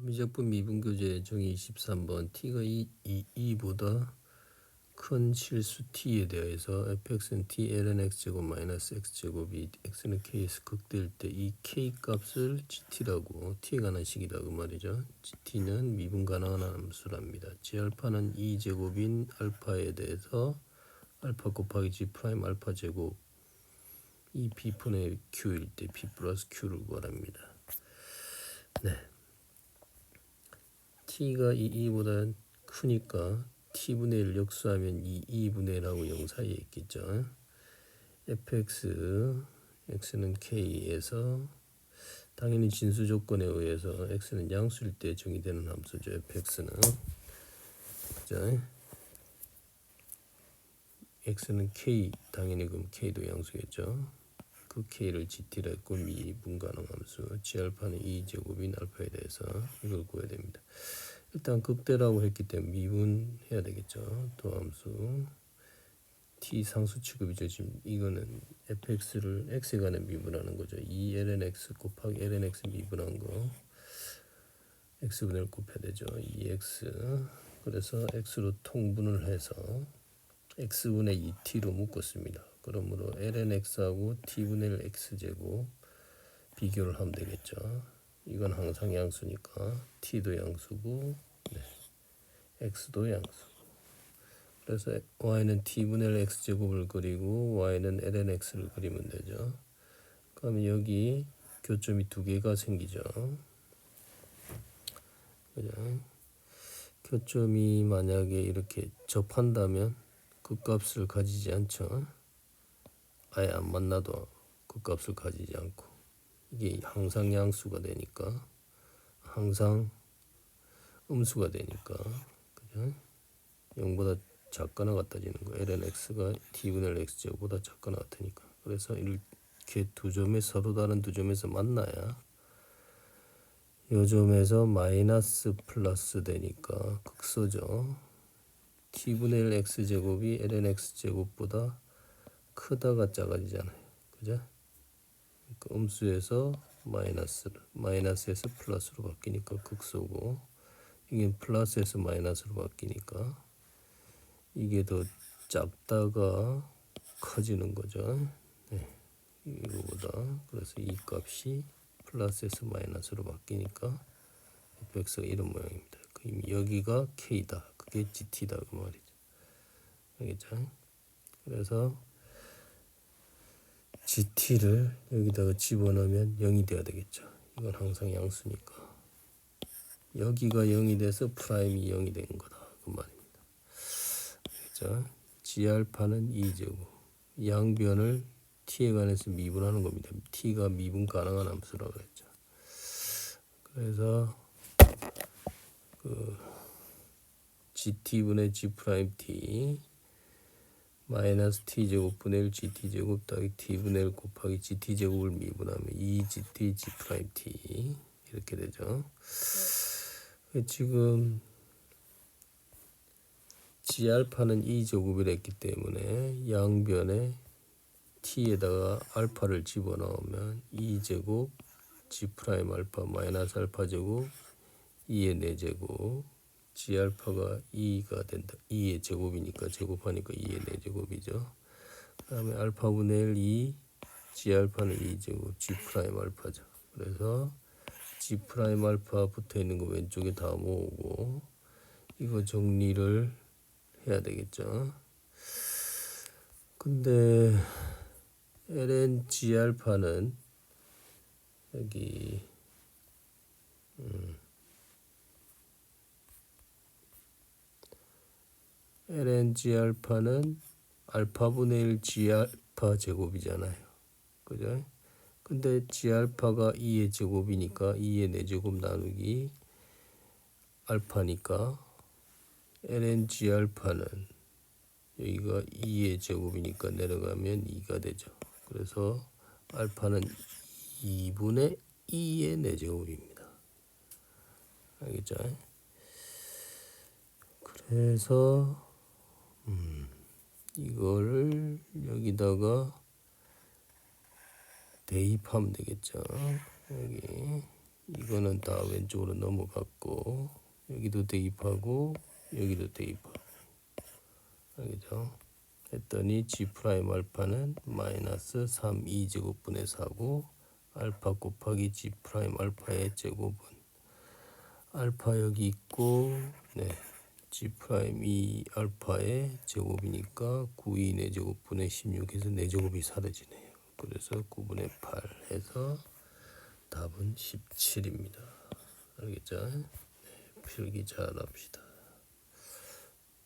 미적분 미분교재 정의 23번 t가 2, 2, 2 보다 큰 실수 t에 대해서 fx는 t ln x제곱 마이너스 x제곱이 x는 k에서 극대일 때 이 k 값을 gt라고 t에 관한 식이다 그 말이죠. gt는 미분 가능한 함수랍니다. g알파는 2제곱인 알파에 대해서 알파 곱하기 g 프라임 알파 제곱 이 b분의 q일 때 b 플러스 q를 구하랍니다. 네. T가 2, 2보다 크니까 t분의 1 역수하면 2, 2분의 1하고 0 사이에 있겠죠. fx, x는 k에서 당연히 진수 조건에 의해서 x는 양수일 때 정의되는 함수죠. fx는 그죠? x는 k 당연히 그럼 k도 양수겠죠. 그 k를 gt라 했고 미 분 가능 함수 g알파는 2제곱인 알파에 대해서 이걸 구해야 됩니다. 일단 극대라고 했기 때문에 미분해야 되겠죠. 도함수 t 상수 취급이죠. 지금 이거는 fx를 x에 관해 미분하는 거죠. 2 ln x 곱하기 ln x 미분한 거 x분을 곱해야 되죠. 2x 그래서 x로 통분을 해서 x분의 2t로 묶었습니다. 그러므로 ln x하고 t분의 1 x제곱 비교를 하면 되겠죠. 이건 항상 양수니까 t도 양수고 네. x도 양수. 그래서 y는 t분의 1 x제곱을 그리고 y는 ln x를 그리면 되죠. 그러면 여기 교점이 두 개가 생기죠. 그죠? 교점이 만약에 이렇게 접한다면 그 값을 가지지 않죠. 아예 안 만나도 그 값을 가지지 않고 이게 항상 양수가 되니까 항상 음수가 되니까 그죠? 0보다 작거나 같아지는 거 ln x가 t분의 x제곱보다 작거나 같으니까. 그래서 이렇게 두 점에 서로 다른 두 점에서 만나야 요 점에서 마이너스 플러스 되니까 극소죠. t분의 1 x제곱이 ln x제곱보다 크다가 작아지잖아요. 그죠? 그러니까 음수에서 마이너스, 마이너스에서 플러스로 바뀌니까 극소고, 이게 플러스에서 마이너스로 바뀌니까, 이게 더 작다가 커지는 거죠. 네. 이거보다. 그래서 이 값이 플러스에서 마이너스로 바뀌니까, fx가 이런 모양입니다. 그럼 여기가 k다. 그게 gt다. 그 말이죠. 알겠죠? 그래서 GT를 여기다가 집어넣으면 0이 돼야 되겠죠. 이건 항상 양수니까. 여기가 0이 돼서 프라임이 0이 된 거다. 그 말입니다. 그죠? G알파는 2제곱. 양변을 T에 관해서 미분하는 겁니다. T가 미분 가능한 함수라고 그랬죠. 그래서 그 GT분의 G 프라임 T 마이너스 t제곱분의 1 gt제곱 더하기 t분의 1 곱하기 gt제곱을 미분하면 2gt g 프라임 t 이렇게 되죠. 지금 g알파는 2제곱이 됐기 때문에 양변에 t에다가 알파를 집어넣으면 2제곱 g 프라임 알파 마이너스 알파 제곱 2의 4제곱 g 알파가 2가 된다. 2의 제곱이니까 제곱하니까 2의 4제곱이죠. 그 다음에 알파분의 1 2 g 알파는 2제곱 g 프라임 알파죠. 그래서 g 프라임 알파 붙어 있는 거 왼쪽에 다 모으고 이거 정리를 해야 되겠죠. 근데 ln g 알파는 여기 음 ln 알파는 알파분의 1 g 알파 제곱이잖아요. 그죠? 근데 g 알파가 2의 제곱이니까 2의 4제곱 나누기 알파니까 ln g 알파는 여기가 2의 제곱이니까 내려가면 2가 되죠. 그래서 알파는 2분의 2의 4제곱입니다. 알겠죠? 그래서 음, 이거를 여기다가 대입하면 되겠죠. 여기 이거는 다 왼쪽으로 넘어갔고 여기도 대입하고 여기도 대입하고 알겠죠? 했더니 g 프라임 알파는 마이너스 3 2제곱분의 4고 알파 곱하기 g 프라임 알파의 제곱은 알파 여기 있고 네 g 프라임 2 알파의 제곱이니까 9 2 4제곱분의 16에서 4제곱이 사라지네요. 그래서 9분의 8 해서 답은 17입니다. 알겠죠? 네, 필기 잘 합시다.